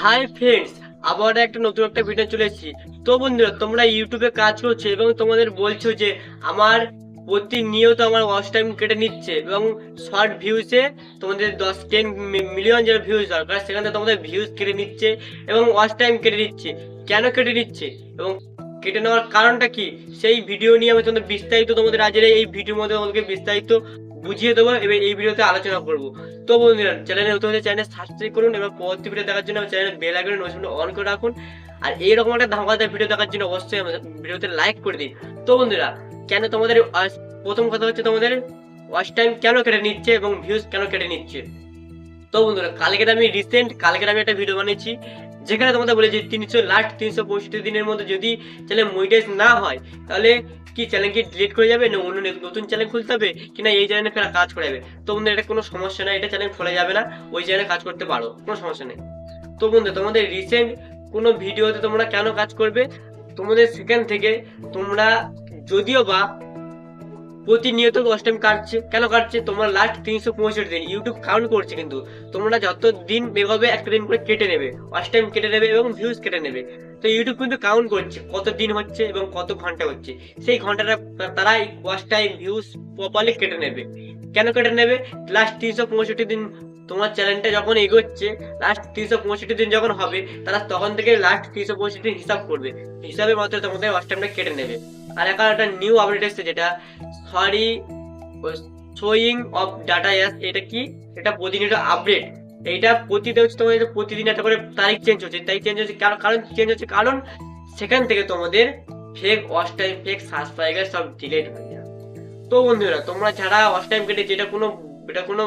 Hi friends আবার একটা নতুন একটা ভিডিও চলে এসেছি। তো বন্ধুরা, তোমরা ইউটিউবে কাজ করছ এবং তোমাদের বলছো যে আমার প্রতিনিয়ত আমার ওয়াচ টাইম কেটে নিচ্ছে এবং শর্ট ভিউসে তোমাদের দশ টেন মিলিয়ন যারা ভিউজ দরকার, সেখানে তোমাদের ভিউজ কেটে নিচ্ছে এবং ওয়াচ টাইম কেটে নিচ্ছে। কেন কেটে নিচ্ছে? এবং কেটে নেওয়ার কারণটা কি? সেই ভিডিও নিয়ে আমি তোমাদের বিস্তারিত তোমাদের আজের এই ভিডিওর মধ্যে তোমাদেরকে বিস্তারিত বুঝিয়ে দেবো, এবার এই ভিডিওতে আলোচনা করব। তো বন্ধুরা চ্যানেলে নতুন হলে চ্যানেল সাবস্ক্রাইব করুন এবং পরবর্তী ভিডিও দেখার জন্য channel bell icon notification on করে রাখুন। আর এইরকম একটা ধামাকাদার ভিডিও দেখার জন্য অবশ্যই আমাদের ভিডিওতে লাইক করে দিন। তো বন্ধুরা, কেন তোমাদের প্রথম কথা হচ্ছে তোমাদের ওয়াচ টাইম কেন কেটে নিচ্ছে এবং ভিউজ কেন কেটে নিচ্ছে? তো বন্ধুরা, কালকের আমি রিসেন্ট কালকের আমি একটা ভিডিও বানিয়েছি। যেখানে তোমাদের বলে যে তিনশো লাস্ট তিনশো পঁয়ষট্টি দিনের মধ্যে যদি চ্যানেল মনিটাইজ না হয়, তাহলে কি চ্যানেল কি ডিলিট করে যাবে? না অন্য নতুন চ্যানেল খুলতে হবে? কি না এই চ্যানেলে ফেরা কাজ করে যাবে তো বন্ধু এটা কোনো সমস্যা নাই এটা চ্যানেল খোলা যাবে না, ওই চ্যানেলে কাজ করতে পারো, কোনো সমস্যা নেই। তো বন্ধু তোমাদের রিসেন্ট কোনো ভিডিওতে তোমরা কেন কাজ করবে? তোমাদের সেখান থেকে তোমরা যদিও বা প্রতিনিয়ত দশ টাইম কাটছে। কেন কাটছে? তোমার লাস্ট তিনশো পঁয়ষট্টি দিন। ইউটিউব কাউন্ট করছে কিন্তু। তোমরা যত দিন বেরোবে, একটা দিন করে কেটে নেবে। ওয়াচ টাইম কেটে নেবে এবং ভিউজ কেটে নেবে। তো ইউটিউব কিন্তু কাউন্ট করছে কত দিন হচ্ছে এবং কত ঘণ্টা হচ্ছে। সেই ঘন্টাটা তারাই ওয়াচ টাইম ভিউজ প্রপারলি কেটে নেবে। কেন কেটে নেবে? লাস্ট তিনশো পঁয়ষট্টি দিন তোমার চ্যানেলটা যখন এগোচ্ছে লাস্ট তিনশো পঁয়ষট্টি দিন যখন হবে, তারা তখন থেকে লাস্ট তিনশো পঁয়ষট্টি দিন হিসাব করবে। হিসাবে মাত্র তোমাদের ওয়াচ টাইমটা কেটে নেবে। আর এখন একটা নিউ আপডেট এসেছে যেটা sorry showing of data yes এটা কি? এটা প্রতিনিয়ত আপডেট এইটা প্রতিদিন হচ্ছে তোমাদের প্রতিদিন একটা করে তারিখ চেঞ্জ হচ্ছে। তারিখ চেঞ্জ হচ্ছে কারণ কারণ চেঞ্জ হচ্ছে কারণ সেখান থেকে তোমাদের fake watch time fake subscriber সব ডিলেট হয়ে যায়। তো বন্ধুরা, তোমরা যারা ওয়াচ টাইম কেটেছে যেটা কোনো এটা কোনো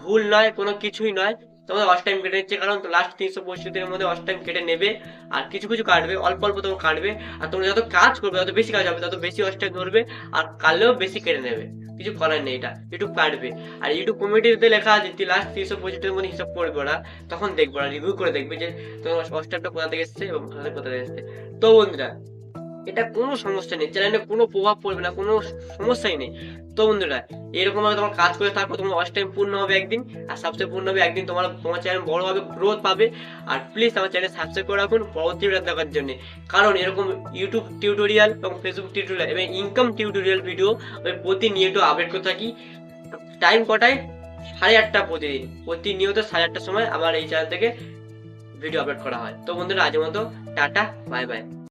ভুল নয়, কোনো কিছুই নয় তোমাদের ওয়াচ টাইম কেটে নিচ্ছে, কারণ লাস্ট তিনশো পঁয়ষট্টি দিনের মধ্যে ওয়াচ টাইম কেটে নেবে আর কিছু কিছু কাটবে, অল্প অল্প তোমার কাটবে। আর তোমরা যত কাজ করবে তত বেশি কাজ হবে, তত বেশি ওয়াচ টাইম ধরবে আর কাটলেও বেশি কেটে নেবে। কিছু করার নেই এটা ইউটিউব কাটবে। আর ইউটিউব কমিটিতে লেখা আছে যে লাস্ট তিনশো পঁয়ষট্টির মধ্যে হিসাব করবে ওরা তখন দেখব ওরা রিভিউ করে দেখবে যে তোমার ওয়াচ টাইমটা কোথা থেকে এসছে এবং কোথা থেকে এসছে। তো বন্ধুরা এটা কোনো সমস্যা নেই। চ্যানেলে কোনো প্রভাব পড়বে না, কোনো সমস্যাই নেই। তো বন্ধুরা, এরকম ভাবে তোমার কাজ করে থাকো তোমার ওয়াচ টাইম পূর্ণ হবে একদিন, আর সাবস্ক্রাইব পূর্ণ হবে একদিন তোমার তোমার চ্যানেল বড় হবে গ্রোথ পাবে। আর প্লিজ আমার চ্যানেল সাবস্ক্রাইব করে রাখুন পরবর্তী ভিডিও দেখার জন্য। কারণ এরকম ইউটিউব টিউটোরিয়াল এবং ফেসবুক টিউটোরিয়াল এবং ইনকাম টিউটোরিয়াল ভিডিও আমি প্রতিনিয়ত আপডেট করে থাকি। টাইম কটায়? সাড়ে আটটা প্রতিদিন। প্রতিনিয়ত সাড়ে আটটার সময় আমার এই চ্যানেল থেকে ভিডিও আপলোড করা হয়। তো বন্ধুরা আজ মতো টাটা বাই বাই